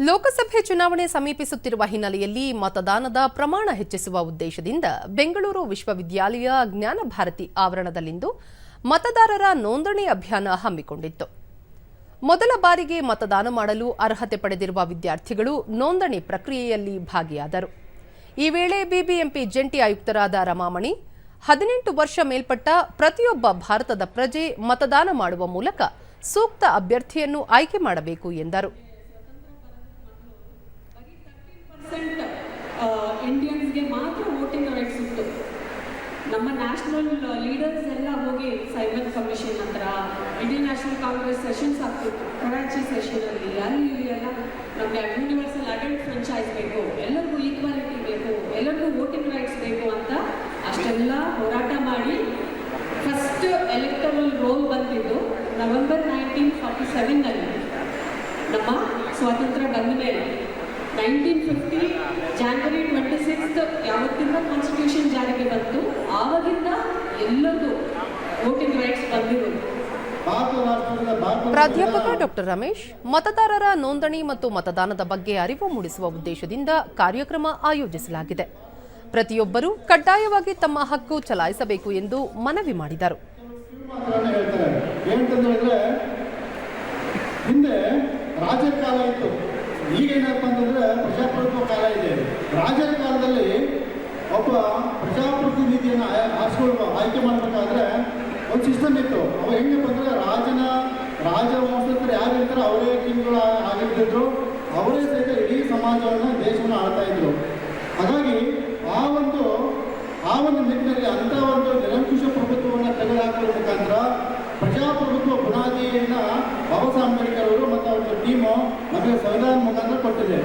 ಲೋಕಸಭೆ ಚುನಾವಣೆ ಸಮೀಪಿಸುತ್ತಿರುವ ಹಿನ್ನೆಲೆಯಲ್ಲಿ ಮತದಾನದ ಪ್ರಮಾಣ ಹೆಚ್ಚಿಸುವ ಉದ್ದೇಶದಿಂದ ಬೆಂಗಳೂರು ವಿಶ್ವವಿದ್ಯಾಲಯ ಜ್ಞಾನ ಭಾರತಿ ಆವರಣದಲ್ಲಿಂದು ಮತದಾರರ ನೋಂದಣಿ ಅಭಿಯಾನ ಹಮ್ಮಿಕೊಂಡಿತ್ತು. ಮೊದಲ ಬಾರಿಗೆ ಮತದಾನ ಮಾಡಲು ಅರ್ಹತೆ ಪಡೆದಿರುವ ವಿದ್ಯಾರ್ಥಿಗಳು ನೋಂದಣಿ ಪ್ರಕ್ರಿಯೆಯಲ್ಲಿ ಭಾಗಿಯಾದರು. ಈ ವೇಳೆ ಬಿಬಿಎಂಪಿ ಜಂಟಿ ಆಯುಕ್ತರಾದ ರಮಾಮಣಿ, ಹದಿನೆಂಟು ವರ್ಷ ಮೇಲ್ಪಟ್ಟ ಪ್ರತಿಯೊಬ್ಬ ಭಾರತದ ಪ್ರಜೆ ಮತದಾನ ಮಾಡುವ ಮೂಲಕ ಸೂಕ್ತ ಅಭ್ಯರ್ಥಿಯನ್ನು ಆಯ್ಕೆ ಮಾಡಬೇಕು ಎಂದರು. ನ್ಯಾಷನಲ್ ಕಾಂಗ್ರೆಸ್ ಸೆಷನ್ಸ್ ಆಗ್ತಿತ್ತು ಕರಾಚಿ ಸೆಷನಲ್ಲಿ ಅಲ್ಲಿ ಇಲ್ಲಿ ನಮಗೆ ಯೂನಿವರ್ಸಲ್ ಅಡಲ್ಟ್ ಫ್ರೆಂಚೈಸ್ ಬೇಕು, ಎಲ್ಲರಿಗೂ ಈಕ್ವಾಲಿಟಿ ಬೇಕು, ಎಲ್ಲರಿಗೂ ವೋಟಿಂಗ್ ರೈಟ್ಸ್ ಬೇಕು ಅಂತ ಅಷ್ಟೆಲ್ಲ ಹೋರಾಟ ಮಾಡಿ ಫಸ್ಟ್ ಎಲೆಕ್ಟರಲ್ ರೋಲ್ ಬಂದಿದ್ದು ನವೆಂಬರ್ ನೈನ್ಟೀನ್ ಫಾರ್ಟಿ ಸೆವೆನ್ನಲ್ಲಿ ನಮ್ಮ ಸ್ವಾತಂತ್ರ್ಯ ಬಂದ ಮೇಲೆ nineteen fifty January twenty sixth ಯಾವತ್ತಿಂದ constitution ಜಾರಿಗೆ ಬಂತು, ಆವಾಗಿಂದ ಎಲ್ಲರಿಗೂ ವೋಟಿಂಗ್ ರೈಟ್ಸ್ ಬಂದಿರೋದು. ಪ್ರಾಧ್ಯಾಪಕ ಡಾಕ್ಟರ್ ರಮೇಶ್, ಮತದಾರರ ನೋಂದಣಿ ಮತ್ತು ಮತದಾನದ ಬಗ್ಗೆ ಅರಿವು ಮೂಡಿಸುವ ಉದ್ದೇಶದಿಂದ ಕಾರ್ಯಕ್ರಮ ಆಯೋಜಿಸಲಾಗಿದೆ. ಪ್ರತಿಯೊಬ್ಬರೂ ಕಡ್ಡಾಯವಾಗಿ ತಮ್ಮ ಹಕ್ಕು ಚಲಾಯಿಸಬೇಕು ಎಂದು ಮನವಿ ಮಾಡಿದರು. ಹಿಂದೆ ರಾಜರ ಕಾಲ ಇತ್ತು. ಈಗ ಏನಪ್ಪ ಅಂತಂದ್ರೆ ಪ್ರಜಾಪ್ರಭುತ್ವ ಕಾಲ ಇದೆ. ರಾಜರ ಕಾಲದಲ್ಲಿ ಒಬ್ಬ ಪ್ರಜಾಪ್ರತಿನಿಧಿಯನ್ನು ಆರಿಸ್ಕೊಳ್ಬ ಆಯ್ಕೆ ಮಾಡಬೇಕಾದ್ರೆ ಒಂದು ಸಿಸ್ಟಮ್ ಇತ್ತು. ಅವ ಹೆಂಗಪ್ಪ ಅಂದ್ರೆ ರಾಜನ ರಾಜ ವಂಶಸ್ಥರು ಯಾರು ಇರ್ತಾರೆ ಅವರೇ ಕಿಂಗ್ಗಳು ಆಗಿರ್ತಿದ್ರು ಅವರೇ ಸಹಿತ ಇಡೀ ಸಮಾಜವನ್ನು ದೇಶವನ್ನು ಆಳ್ತಾ ಇದ್ರು. ಹಾಗಾಗಿ ಆ ಒಂದು ಆ ಒಂದು ನಿಟ್ಟಿನಲ್ಲಿ ಅಂಥ ಒಂದು ನಿರಂಕುಶ ಪ್ರಭುತ್ವವನ್ನು ತೆಗೆದುಹಾಕುವ ಮುಖಾಂತರ ಪ್ರಜಾಪ್ರಭುತ್ವ ಬುನಾದಿಯನ್ನ ಬಾಬಾ ಸಾಹೇಬ್ ಅಂಬೇಡ್ಕರ್ ಅವರು ಮತ್ತು ಅವರ ಟೀಮು ನಮಗೆ ಸಂವಿಧಾನ ಮುಖಾಂತರ ಕೊಟ್ಟಿದೆ